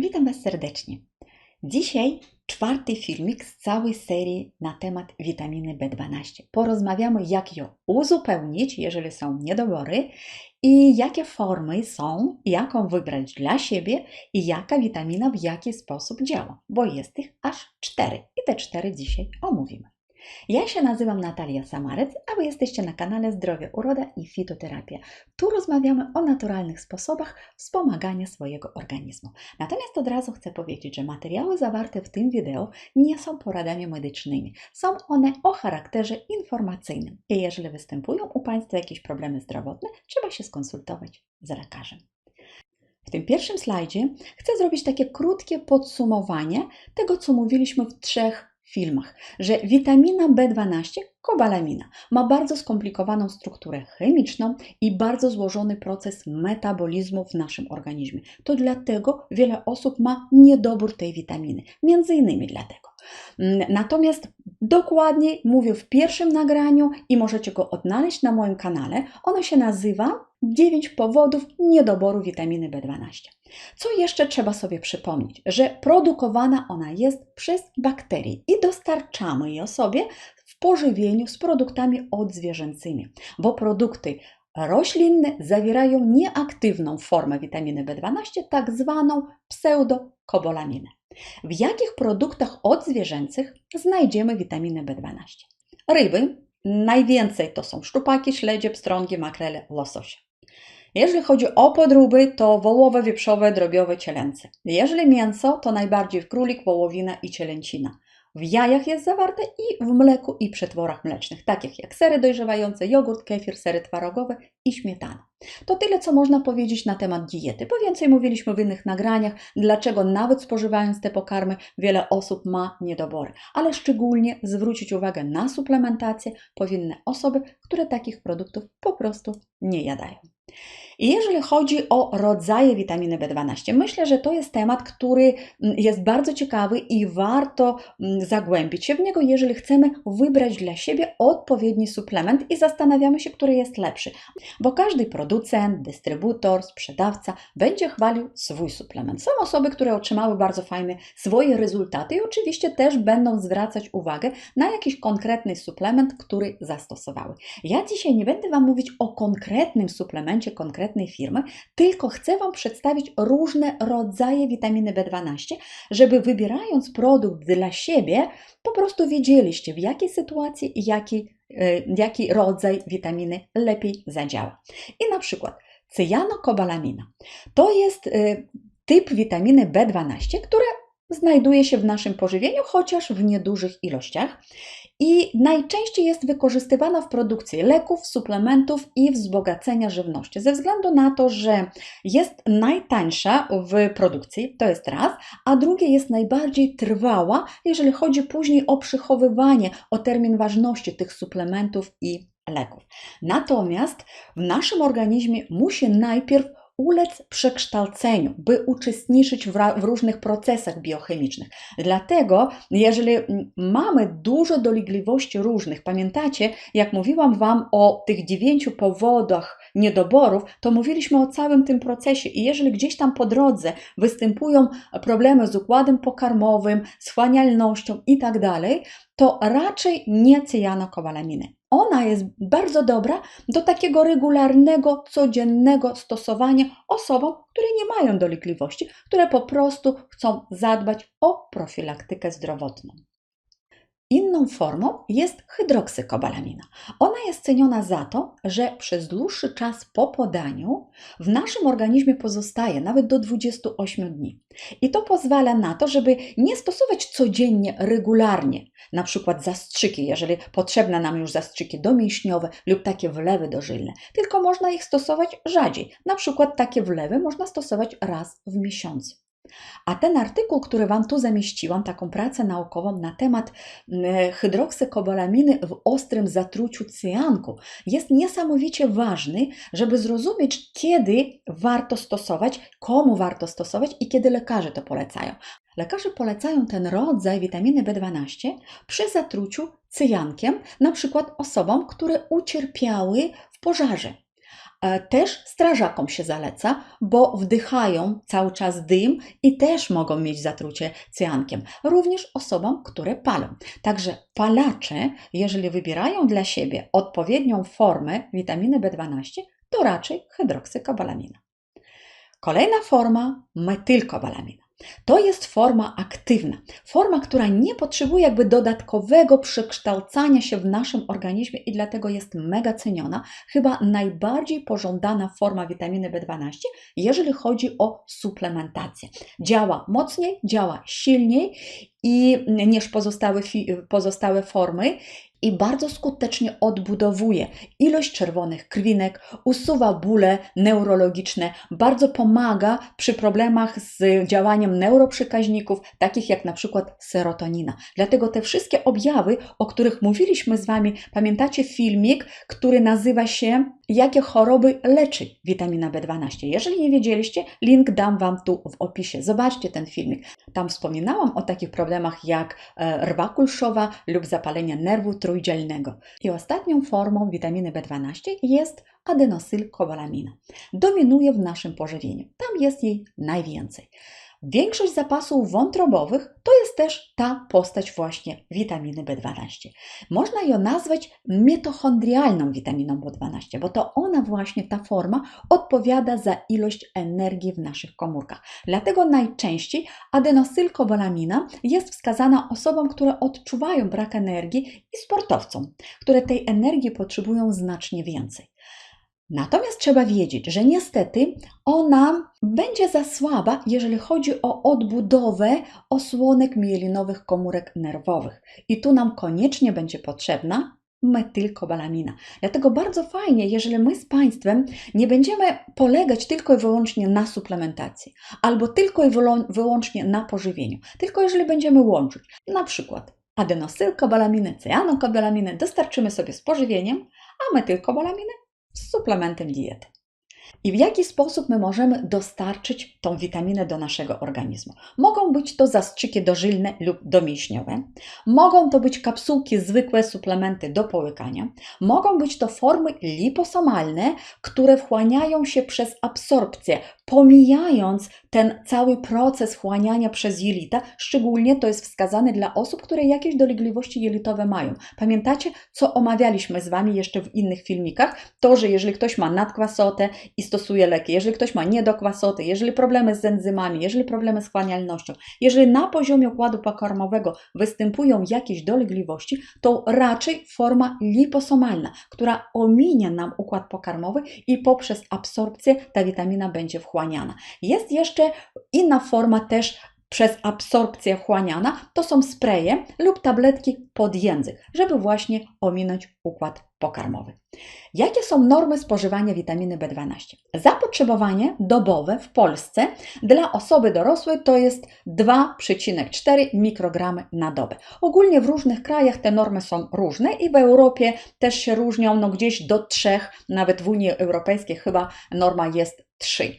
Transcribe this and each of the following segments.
Witam Was serdecznie. Dzisiaj czwarty filmik z całej serii na temat witaminy B12. Porozmawiamy, jak ją uzupełnić, jeżeli są niedobory, i jakie formy są, jaką wybrać dla siebie i jaka witamina w jaki sposób działa, bo jest ich aż cztery i te cztery dzisiaj omówimy. Ja się nazywam Natalia Samarec, a Wy jesteście na kanale Zdrowie, Uroda i Fitoterapia. Tu rozmawiamy o naturalnych sposobach wspomagania swojego organizmu. Natomiast od razu chcę powiedzieć, że materiały zawarte w tym wideo nie są poradami medycznymi. Są one o charakterze informacyjnym i jeżeli występują u Państwa jakieś problemy zdrowotne, trzeba się skonsultować z lekarzem. W tym pierwszym slajdzie chcę zrobić takie krótkie podsumowanie tego, co mówiliśmy w trzech filmach, że witamina B12, kobalamina, ma bardzo skomplikowaną strukturę chemiczną i bardzo złożony proces metabolizmu w naszym organizmie. To dlatego wiele osób ma niedobór tej witaminy, między innymi dlatego. Natomiast dokładniej mówię w pierwszym nagraniu i możecie go odnaleźć na moim kanale. Ono się nazywa 9 powodów niedoboru witaminy B12. Co jeszcze trzeba sobie przypomnieć? Że produkowana ona jest przez bakterie i dostarczamy ją sobie w pożywieniu z produktami odzwierzęcymi, bo produkty roślinne zawierają nieaktywną formę witaminy B12, tak zwaną pseudokobolaminę. W jakich produktach odzwierzęcych znajdziemy witaminę B12? Ryby, najwięcej to są szczupaki, śledzie, pstrągi, makrele, łososie. Jeżeli chodzi o podróby, to wołowe, wieprzowe, drobiowe, cielęce. Jeżeli mięso, to najbardziej w królik, wołowina i cielęcina. W jajach jest zawarte i w mleku i przetworach mlecznych, takich jak sery dojrzewające, jogurt, kefir, sery twarogowe i śmietana. To tyle, co można powiedzieć na temat diety, bo więcej mówiliśmy w innych nagraniach, dlaczego nawet spożywając te pokarmy wiele osób ma niedobory. Ale szczególnie zwrócić uwagę na suplementację powinny osoby, które takich produktów po prostu nie jadają. Jeżeli chodzi o rodzaje witaminy B12, myślę, że to jest temat, który mm, jest bardzo ciekawy i warto mm, zagłębić się w niego, jeżeli chcemy wybrać dla siebie odpowiedni suplement i zastanawiamy się, który jest lepszy. Bo każdy producent, dystrybutor, sprzedawca będzie chwalił swój suplement. Są osoby, które otrzymały bardzo fajne swoje rezultaty i oczywiście też będą zwracać uwagę na jakiś konkretny suplement, który zastosowały. Ja dzisiaj nie będę Wam mówić o konkretnym suplemencie, konkretnym konkretnej firmy, tylko chcę Wam przedstawić różne rodzaje witaminy B12, żeby wybierając produkt dla siebie, po prostu wiedzieliście w jakiej sytuacji jaki, e, jaki rodzaj witaminy lepiej zadziała. I na przykład cyjanokobalamina to jest e, typ witaminy B12, która znajduje się w naszym pożywieniu, chociaż w niedużych ilościach i najczęściej jest wykorzystywana w produkcji leków, suplementów i wzbogacenia żywności, ze względu na to, że jest najtańsza w produkcji, to jest raz, a drugie jest najbardziej trwała, jeżeli chodzi później o przechowywanie, o termin ważności tych suplementów i leków. Natomiast w naszym organizmie musi najpierw ulec przekształceniu, by uczestniczyć w, w, różnych procesach biochemicznych. Dlatego, jeżeli mamy dużo dolegliwości różnych, pamiętacie, jak mówiłam Wam o tych dziewięciu powodach niedoborów, to mówiliśmy o całym tym procesie i jeżeli gdzieś tam po drodze występują problemy z układem pokarmowym, z chłanialnością i tak dalej, to raczej nie cyjanokobalaminy. Ona jest bardzo dobra do takiego regularnego, codziennego stosowania osobom, które nie mają dolegliwości, które po prostu chcą zadbać o profilaktykę zdrowotną. Inną formą jest hydroksykobalamina. Ona jest ceniona za to, że przez dłuższy czas po podaniu w naszym organizmie pozostaje nawet do 28 dni. I to pozwala na to, żeby nie stosować codziennie, regularnie, na przykład zastrzyki, jeżeli potrzebne nam już zastrzyki domięśniowe lub takie wlewy dożylne, tylko można ich stosować rzadziej. Na przykład takie wlewy można stosować raz w miesiącu. A ten artykuł, który Wam tu zamieściłam, taką pracę naukową na temat hydroksykobalaminy w ostrym zatruciu cyjanku, jest niesamowicie ważny, żeby zrozumieć, kiedy warto stosować, komu warto stosować i kiedy lekarze to polecają. Lekarze polecają ten rodzaj witaminy B12 przy zatruciu cyjankiem, na przykład osobom, które ucierpiały w pożarze też strażakom się zaleca, bo wdychają cały czas dym i też mogą mieć zatrucie cyankiem. Również osobom, które palą. Także palacze, jeżeli wybierają dla siebie odpowiednią formę witaminy B12, to raczej hydroksykobalamina. Kolejna forma metylkobalamina. To jest forma aktywna, forma, która nie potrzebuje jakby dodatkowego przekształcania się w naszym organizmie i dlatego jest mega ceniona, chyba najbardziej pożądana forma witaminy B12, jeżeli chodzi o suplementację. Działa mocniej, działa silniej i niż pozostałe, pozostałe formy i bardzo skutecznie odbudowuje ilość czerwonych krwinek, usuwa bóle neurologiczne, bardzo pomaga przy problemach z działaniem neuroprzekaźników, takich jak na przykład serotonina. Dlatego te wszystkie objawy, o których mówiliśmy z Wami, pamiętacie filmik, który nazywa się Jakie choroby leczy witamina B12? Jeżeli nie wiedzieliście, link dam Wam tu w opisie. Zobaczcie ten filmik. Tam wspominałam o takich problemach jak e, rwa kulszowa lub zapalenie nerwu trójdzielnego. I ostatnią formą witaminy B12 jest adenosylkobalamina. Dominuje w naszym pożywieniu. Tam jest jej najwięcej. Większość zapasów wątrobowych to jest też ta postać właśnie witaminy B12. Można ją nazwać mitochondrialną witaminą B12, bo to ona właśnie, ta forma, odpowiada za ilość energii w naszych komórkach. Dlatego najczęściej adenosylkobalamina jest wskazana osobom, które odczuwają brak energii i sportowcom, które tej energii potrzebują znacznie więcej. Natomiast trzeba wiedzieć, że niestety ona będzie za słaba, jeżeli chodzi o odbudowę osłonek mielinowych komórek nerwowych. I tu nam koniecznie będzie potrzebna metylkobalamina. Dlatego bardzo fajnie, jeżeli my z Państwem nie będziemy polegać tylko i wyłącznie na suplementacji, albo tylko i wyłącznie na pożywieniu, tylko jeżeli będziemy łączyć na przykład adenosylkobalaminę, cyjanokobalaminę dostarczymy sobie z pożywieniem, a metylkobalaminę suplementem diety. I w jaki sposób my możemy dostarczyć tą witaminę do naszego organizmu? Mogą być to zastrzyki dożylne lub domięśniowe, mogą to być kapsułki, zwykłe suplementy do połykania, mogą być to formy liposomalne, które wchłaniają się przez absorpcję, pomijając ten cały proces wchłaniania przez jelita, szczególnie to jest wskazane dla osób, które jakieś dolegliwości jelitowe mają. Pamiętacie, co omawialiśmy z Wami jeszcze w innych filmikach? To, że jeżeli ktoś ma nadkwasotę i stosuje leki, jeżeli ktoś ma niedokwasoty, jeżeli problemy z enzymami, jeżeli problemy z wchłanialnością, jeżeli na poziomie układu pokarmowego występują jakieś dolegliwości, to raczej forma liposomalna, która ominie nam układ pokarmowy i poprzez absorpcję ta witamina będzie wchłaniana. Jest jeszcze inna forma też przez absorpcję wchłaniana, to są spreje lub tabletki pod język, żeby właśnie ominąć układ pokarmowy. Jakie są normy spożywania witaminy B12? Zapotrzebowanie dobowe w Polsce dla osoby dorosłej to jest 2,4 mikrogramy na dobę. Ogólnie w różnych krajach te normy są różne i w Europie też się różnią, no gdzieś do 3, nawet w Unii Europejskiej chyba norma jest 3.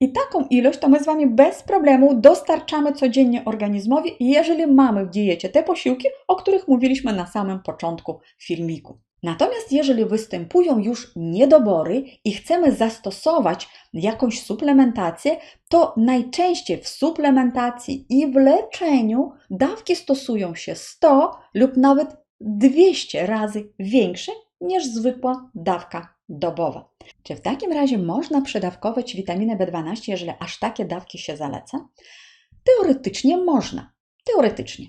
I taką ilość to my z Wami bez problemu dostarczamy codziennie organizmowi, jeżeli mamy w diecie te posiłki, o których mówiliśmy na samym początku filmiku. Natomiast jeżeli występują już niedobory i chcemy zastosować jakąś suplementację, to najczęściej w suplementacji i w leczeniu dawki stosują się 100 lub nawet 200 razy większe niż zwykła dawka dobowa. Czy w takim razie można przedawkować witaminę B12, jeżeli aż takie dawki się zaleca? Teoretycznie można. Teoretycznie.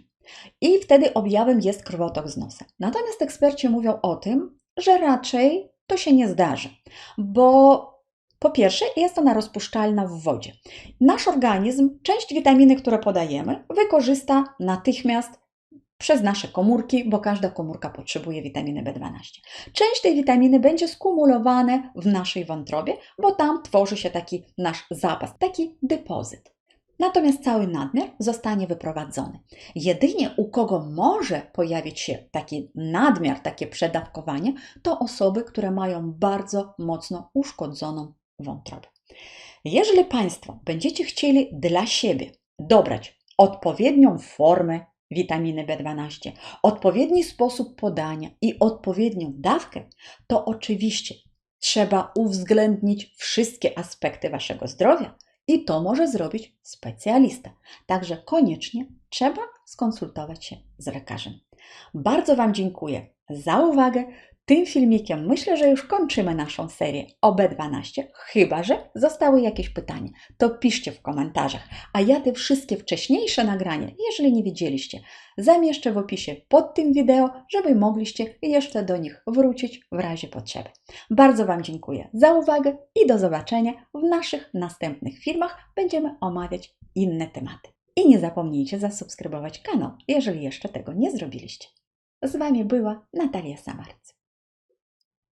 I wtedy objawem jest krwotok z nosa. Natomiast eksperci mówią o tym, że raczej to się nie zdarzy, bo po pierwsze, jest ona rozpuszczalna w wodzie. Nasz organizm część witaminy, które podajemy, wykorzysta natychmiast przez nasze komórki, bo każda komórka potrzebuje witaminy B12. Część tej witaminy będzie skumulowane w naszej wątrobie, bo tam tworzy się taki nasz zapas, taki depozyt. Natomiast cały nadmiar zostanie wyprowadzony. Jedynie u kogo może pojawić się taki nadmiar, takie przedawkowanie, to osoby, które mają bardzo mocno uszkodzoną wątrobę. Jeżeli Państwo będziecie chcieli dla siebie dobrać odpowiednią formę witaminy B12, odpowiedni sposób podania i odpowiednią dawkę, to oczywiście trzeba uwzględnić wszystkie aspekty Waszego zdrowia i to może zrobić specjalista. Także koniecznie trzeba skonsultować się z lekarzem. Bardzo Wam dziękuję za uwagę. Tym filmikiem myślę, że już kończymy naszą serię o B12, chyba że zostały jakieś pytania, to piszcie w komentarzach. A ja te wszystkie wcześniejsze nagrania, jeżeli nie widzieliście, zamieszczę w opisie pod tym wideo, żeby mogliście jeszcze do nich wrócić w razie potrzeby. Bardzo Wam dziękuję za uwagę i do zobaczenia w naszych następnych filmach. Będziemy omawiać inne tematy. I nie zapomnijcie zasubskrybować kanał, jeżeli jeszcze tego nie zrobiliście. Z Wami była Natalia Samarc.